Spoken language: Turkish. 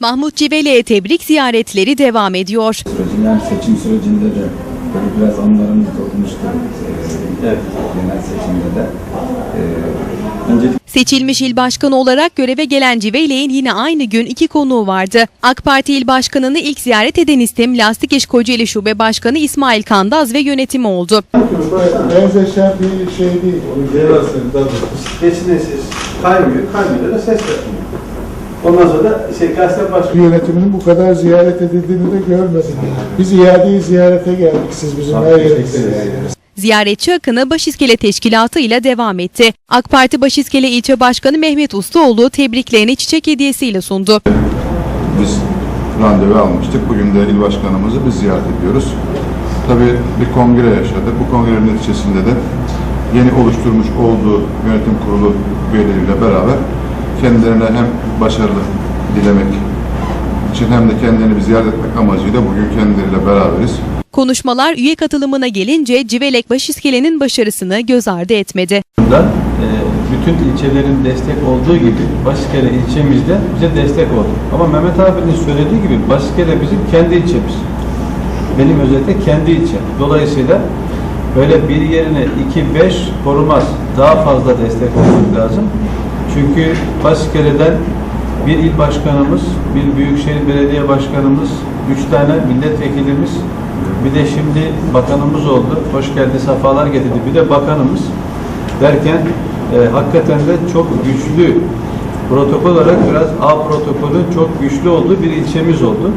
Mahmut Civele'ye tebrik ziyaretleri devam ediyor. sürecinde yani seçim sürecinde de böyle biraz anlarımız dokunmuştu. Ee, Evet. Genel seçimde de. Ee, öncelikle Seçilmiş il başkanı olarak göreve gelen Civelek'in yine aynı gün iki konuğu vardı. AK Parti il başkanını ilk ziyaret eden isim Lastik İş Kocaeli Şube Başkanı İsmail Kandaz ve yönetimi oldu. benzeşen bir şey değil. Geçine ses kaymıyor, kaymıyor da ses yapmıyor. Ondan sonra da şey gazete başlıyor. Yönetiminin bu kadar ziyaret edildiğini de görmedim. Biz iadeyi ziyarete geldik. Siz bizim her yerimize. Ziyaretçi akını Başiskele Teşkilatı ile devam etti. AK Parti Başiskele İlçe Başkanı Mehmet Ustaoğlu tebriklerini çiçek hediyesiyle sundu. Biz randevu almıştık. Bugün de il başkanımızı biz ziyaret ediyoruz. Tabii bir kongre yaşadık. Bu kongrenin neticesinde de yeni oluşturmuş olduğu yönetim kurulu üyeleriyle beraber kendilerine hem başarılı dilemek için hem de kendilerini ziyaret etmek amacıyla bugün kendileriyle beraberiz. Konuşmalar üye katılımına gelince Civelek Başiskele'nin başarısını göz ardı etmedi. e, bütün ilçelerin destek olduğu gibi Başkele ilçemizde bize destek oldu. Ama Mehmet abinin söylediği gibi Başkele bizim kendi ilçemiz. Benim özellikle kendi ilçem. Dolayısıyla böyle bir yerine iki beş korumaz. Daha fazla destek olmak lazım. Çünkü Başkele'den bir il başkanımız, bir büyükşehir belediye başkanımız, üç tane milletvekilimiz, bir de şimdi bakanımız oldu. Hoş geldi, sefalar getirdi. Bir de bakanımız derken e, hakikaten de çok güçlü protokol olarak biraz A protokolü çok güçlü olduğu bir ilçemiz oldu.